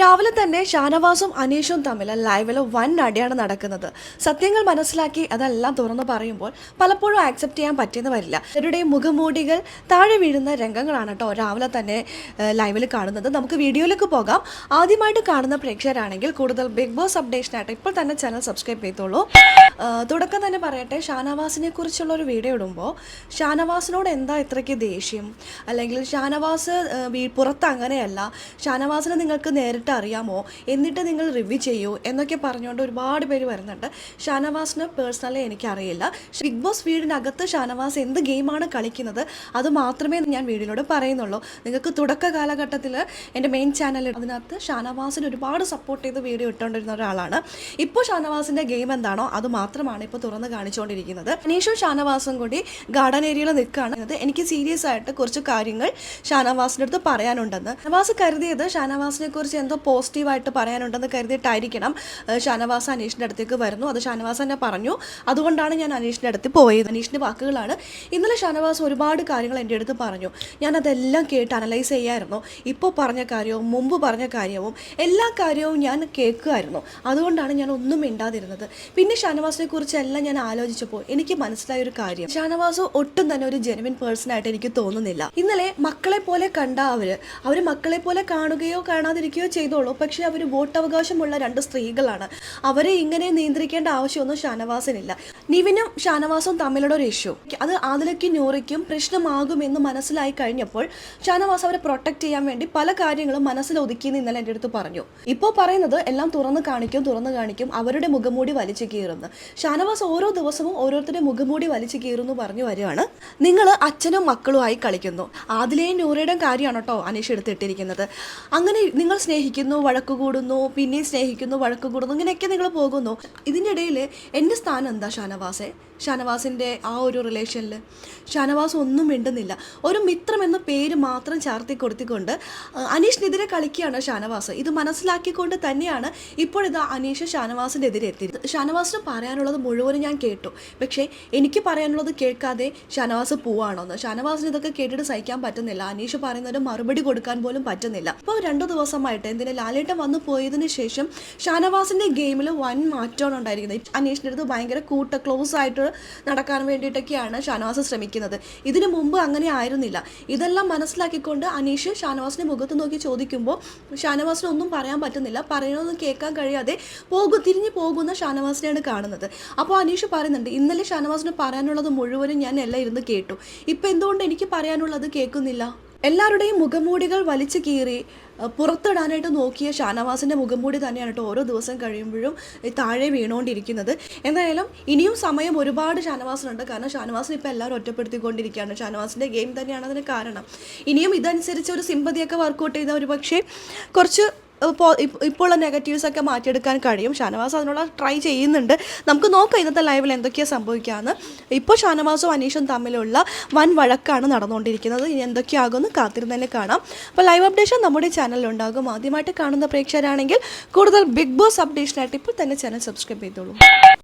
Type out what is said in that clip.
രാവിലെ തന്നെ ഷാനവാസും അനീഷും തമ്മിൽ ലൈവിൽ വൻ അടിയാണ് നടക്കുന്നത്. സത്യങ്ങൾ മനസ്സിലാക്കി അതെല്ലാം തുറന്നു പറയുമ്പോൾ പലപ്പോഴും ആക്സെപ്റ്റ് ചെയ്യാൻ പറ്റിയെന്ന് വരില്ല. ഇവരുടെയും മുഖമൂടികൾ താഴെ വീഴുന്ന രംഗങ്ങളാണ് കേട്ടോ രാവിലെ തന്നെ ലൈവിൽ കാണുന്നത്. നമുക്ക് വീഡിയോയിലേക്ക് പോകാം. ആദ്യമായിട്ട് കാണുന്ന പ്രേക്ഷകരാണെങ്കിൽ കൂടുതൽ ബിഗ് ബോസ് അപ്ഡേഷനായിട്ട് ഇപ്പോൾ തന്നെ ചാനൽ സബ്സ്ക്രൈബ് ചെയ്തോളൂ. തുടക്കം തന്നെ പറയട്ടെ. ഷാനവാസിനെ കുറിച്ചുള്ള ഒരു വീഡിയോ ഇടുമ്പോൾ ഷാനവാസിനോട് എന്താ ഇത്രയ്ക്ക് ദേഷ്യം? അല്ലെങ്കിൽ ഷാനവാസ് പുറത്ത് അങ്ങനെയല്ല. ഷാനവാസിനെ നിങ്ങൾക്ക് നേരിട്ട് അറിയാമോ എന്നിട്ട് നിങ്ങൾ റിവ്യൂ ചെയ്യൂ എന്നൊക്കെ പറഞ്ഞുകൊണ്ട് ഒരുപാട് പേര് വരുന്നുണ്ട്. ഷാനവാസിനെ പേഴ്സണലി എനിക്കറിയില്ല. ബിഗ് ബോസ് വീടിനകത്ത് ഷാനവാസ് എന്ത് ഗെയിമാണ് കളിക്കുന്നത്? അത് മാത്രമേ ഞാൻ വീടിനോട് പറയുന്നുള്ളൂ. നിങ്ങൾക്ക് തുടക്ക കാലഘട്ടത്തിൽ എന്റെ മെയിൻ ചാനൽ അതിനകത്ത് ഷാനവാസിന് ഒരുപാട് സപ്പോർട്ട് ചെയ്ത് വീഡിയോ ഇട്ടുകൊണ്ടിരുന്ന ഒരാളാണ്. ഇപ്പോൾ ഷാനവാസിന്റെ ഗെയിം എന്താണോ അത് മാത്രമാണ് ഇപ്പോൾ തുറന്ന് കാണിച്ചുകൊണ്ടിരിക്കുന്നത്. അനീഷും ഷാനവാസും കൂടി ഗാർഡൻ ഏരിയയിൽ നിൽക്കുകയാണ്. എനിക്ക് സീരിയസ് ആയിട്ട് കുറച്ച് കാര്യങ്ങൾ ഷാനവാസിന്റെ അടുത്ത് പറയാനുണ്ടെന്ന്. ഷാനവാസ് കരുതിയത് ഷാനവാസിനെ കുറിച്ച് എന്തോ പോസിറ്റീവായിട്ട് പറയാനുണ്ടെന്ന് കരുതിയിട്ടായിരിക്കണം ഷാനവാസ് അനീഷിന്റെ അടുത്തേക്ക് വരുന്നു. അത് ഷാനവാസ് തന്നെ പറഞ്ഞു. അതുകൊണ്ടാണ് ഞാൻ അനീഷിന്റെ അടുത്ത് പോയത്. അനീഷിന്റെ വാക്കുകളാണ്. ഇന്നലെ ഷാനവാസ് ഒരുപാട് കാര്യങ്ങൾ എന്റെ അടുത്ത് പറഞ്ഞു. ഞാൻ അതെല്ലാം കേട്ട് അനലൈസ് ചെയ്യായിരുന്നു. ഇപ്പോൾ പറഞ്ഞ കാര്യവും മുമ്പ് പറഞ്ഞ കാര്യവും എല്ലാ കാര്യവും ഞാൻ കേൾക്കുമായിരുന്നു. അതുകൊണ്ടാണ് ഞാൻ ഒന്നും മിണ്ടാതിരുന്നത്. പിന്നെ ഷാനവാസിനെ കുറിച്ചെല്ലാം ഞാൻ ആലോചിച്ചപ്പോൾ എനിക്ക് മനസ്സിലായ ഒരു കാര്യം. ഷാനവാസ് ഒട്ടും തന്നെ ഒരു ജെനുവിൻ പേഴ്സൺ ആയിട്ട് എനിക്ക് തോന്നുന്നില്ല. ഇന്നലെ മക്കളെ പോലെ കണ്ട അവർ അവർ മക്കളെ പോലെ കാണുകയോ കാണാതിരിക്കുകയോ ചെയ്തോളൂ. പക്ഷേ അവർ വോട്ടവകാശമുള്ള രണ്ട് സ്ത്രീകളാണ്. അവരെ ഇങ്ങനെ നിയന്ത്രിക്കേണ്ട ആവശ്യമൊന്നും ഷാനവാസിനില്ല. നിവിനും ഷാനവാസും തമ്മിലുള്ള ഒരു ഇഷ്യൂ അത് ആദിലയ്ക്കും നൂറയ്ക്കും പ്രശ്നമാകുമെന്ന് മനസ്സിലായി കഴിഞ്ഞപ്പോൾ ഷാനവാസ് അവരെ പ്രൊട്ടക്ട് ചെയ്യാൻ വേണ്ടി പല കാര്യങ്ങളും മനസ്സിൽ ഒതുക്കിയെന്ന് ഇന്നലെ എന്റെ അടുത്ത് പറഞ്ഞു. ഇപ്പോൾ പറയുന്നത് എല്ലാം തുറന്ന് കാണിക്കും തുറന്ന് കാണിക്കും അവരുടെ മുഖംമൂടി വലിച്ചു കീറുന്നു. ഷാനവാസ് ഓരോ ദിവസവും ഓരോരുത്തരുടെ മുഖംമൂടി വലിച്ചു കീറുന്നു പറഞ്ഞു വരികയാണ്. നിങ്ങൾ അച്ഛനും മക്കളുമായി കളിക്കുന്നു. ആദിലയും നൂറയുടെയും കാര്യമാണ് കേട്ടോ അനീഷ് എടുത്തിട്ടിരിക്കുന്നത്. അങ്ങനെ നിങ്ങൾ സ്നേഹിക്കുന്നു വഴക്ക് കൂടുന്നു പിന്നെയും സ്നേഹിക്കുന്നു വഴക്ക് കൂടുന്നു ഇങ്ങനെയൊക്കെ നിങ്ങൾ പോകുന്നു. ഇതിന്റെ ഇടയിൽ എന്റെ സ്ഥാനം എന്താ ഷാനവാസെ? ഷാനവാസിന്റെ ആ ഒരു റിലേഷനിൽ ഷാനവാസ് ഒന്നും മിണ്ടുന്നില്ല. ഒരു മിത്രം എന്ന പേര് മാത്രം ചാർത്തി കൊടുത്തിക്കൊണ്ട് അനീഷിനെതിരെ കളിക്കുകയാണ് ഷാനവാസ്. ഇത് മനസ്സിലാക്കിക്കൊണ്ട് തന്നെയാണ് ഇപ്പോഴിത് അനീഷ് ഷാനവാസിന്റെ എതിരെ എത്തിയത്. ഷാനവാസിന് പറയാനുള്ളത് മുഴുവനും ഞാൻ കേട്ടു. പക്ഷേ എനിക്ക് പറയാനുള്ളത് കേൾക്കാതെ ഷാനവാസ് പോവാണോന്ന് ഷാനവാസിന് ഇതൊക്കെ കേട്ടിട്ട് സഹിക്കാൻ പറ്റുന്നില്ല. അനീഷ് പറയുന്നതിന് മറുപടി കൊടുക്കാൻ പോലും പറ്റുന്നില്ല. ഇപ്പോൾ രണ്ടു ദിവസമായിട്ട് എന്തിനാ ലാലേട്ടൻ വന്നു പോയതിന് ശേഷം ഷാനവാസിന്റെ ഗെയിമിൽ വൻ മാറ്റമാണ് ഉണ്ടായിരിക്കുന്നത്. അനീഷിന്റെ അടുത്ത് ഭയങ്കര കൂട്ട ക്ലോസ് ആയിട്ട് നടക്കാൻ വേണ്ടിയിട്ടൊക്കെയാണ് ഷാനവാസ് ശ്രമിക്കുന്നത്. ഇതിനു മുമ്പ് അങ്ങനെ ആയിരുന്നില്ല. ഇതെല്ലാം മനസ്സിലാക്കിക്കൊണ്ട് അനീഷ് ഷാനവാസിന്റെ മുഖത്ത് നോക്കി ചോദിക്കുമ്പോൾ ഷാനവാസിന് ഒന്നും പറയാൻ പറ്റുന്നില്ല. പറയണമെന്ന് കേൾക്കാൻ കഴിയാതെ പോകു തിരിഞ്ഞു പോകുന്ന ഷാനവാസിനെയാണ് കാണുന്നത്. അപ്പോൾ അനീഷ് പറയുന്നുണ്ട് ഇന്നലെ ഷാനവാസിന് പറയാനുള്ളത് മുഴുവനും ഞാൻ എല്ലാം ഇരുന്ന് കേട്ടു. ഇപ്പം എന്തുകൊണ്ട് എനിക്ക് പറയാനുള്ളത് കേൾക്കുന്നില്ല? എല്ലാവരുടെയും മുഖംമൂടികൾ വലിച്ചു കീറി പുറത്തിടാനായിട്ട് നോക്കിയ ഷാനവാസിന്റെ മുഖംമൂടി തന്നെയാണ് കേട്ടോ ഓരോ ദിവസം കഴിയുമ്പോഴും താഴെ വീണുകൊണ്ടിരിക്കുന്നത് എന്തായാലും ഇനിയും സമയം ഒരുപാട് ഷാനവാസിനുണ്ട്. കാരണം ഷാനവാസിനെ ഇപ്പോൾ എല്ലാവരും ഒറ്റപ്പെടുത്തിക്കൊണ്ടിരിക്കുകയാണ്. ഷാനവാസിന്റെ ഗെയിം തന്നെയാണ് അതിന് കാരണം. ഇനിയും ഇതനുസരിച്ച് ഒരു സിമ്പതിയൊക്കെ വർക്കൗട്ട് ചെയ്ത ഒരു പക്ഷേ കുറച്ച് ഇപ്പോൾ ഇപ്പോൾ നെഗറ്റീവ്സ് ഒക്കെ മാറ്റിയെടുക്കാൻ കഴിയും. ഷാനവാസ് അതിനുള്ള ട്രൈ ചെയ്യുന്നുണ്ട്. നമുക്ക് നോക്കാം ഇന്നത്തെ ലൈവിൽ എന്തൊക്കെയാണ് സംഭവിക്കാമെന്ന് ഇപ്പോൾ ഷാനവാസും അനീഷും തമ്മിലുള്ള വൻ വഴക്കാണ് നടന്നുകൊണ്ടിരിക്കുന്നത്. ഇനി എന്തൊക്കെയാകുമെന്ന് കാത്തിരുന്ന് തന്നെ കാണാം. അപ്പോൾ ലൈവ് അപ്ഡേഷൻ നമ്മുടെ ചാനലിൽ ഉണ്ടാകും. ആദ്യമായിട്ട് കാണുന്ന പ്രേക്ഷകരാണെങ്കിൽ കൂടുതൽ ബിഗ് ബോസ് അപ്ഡേഷനായിട്ട് ഇപ്പോൾ തന്നെ ചാനൽ സബ്സ്ക്രൈബ് ചെയ്തോളൂ.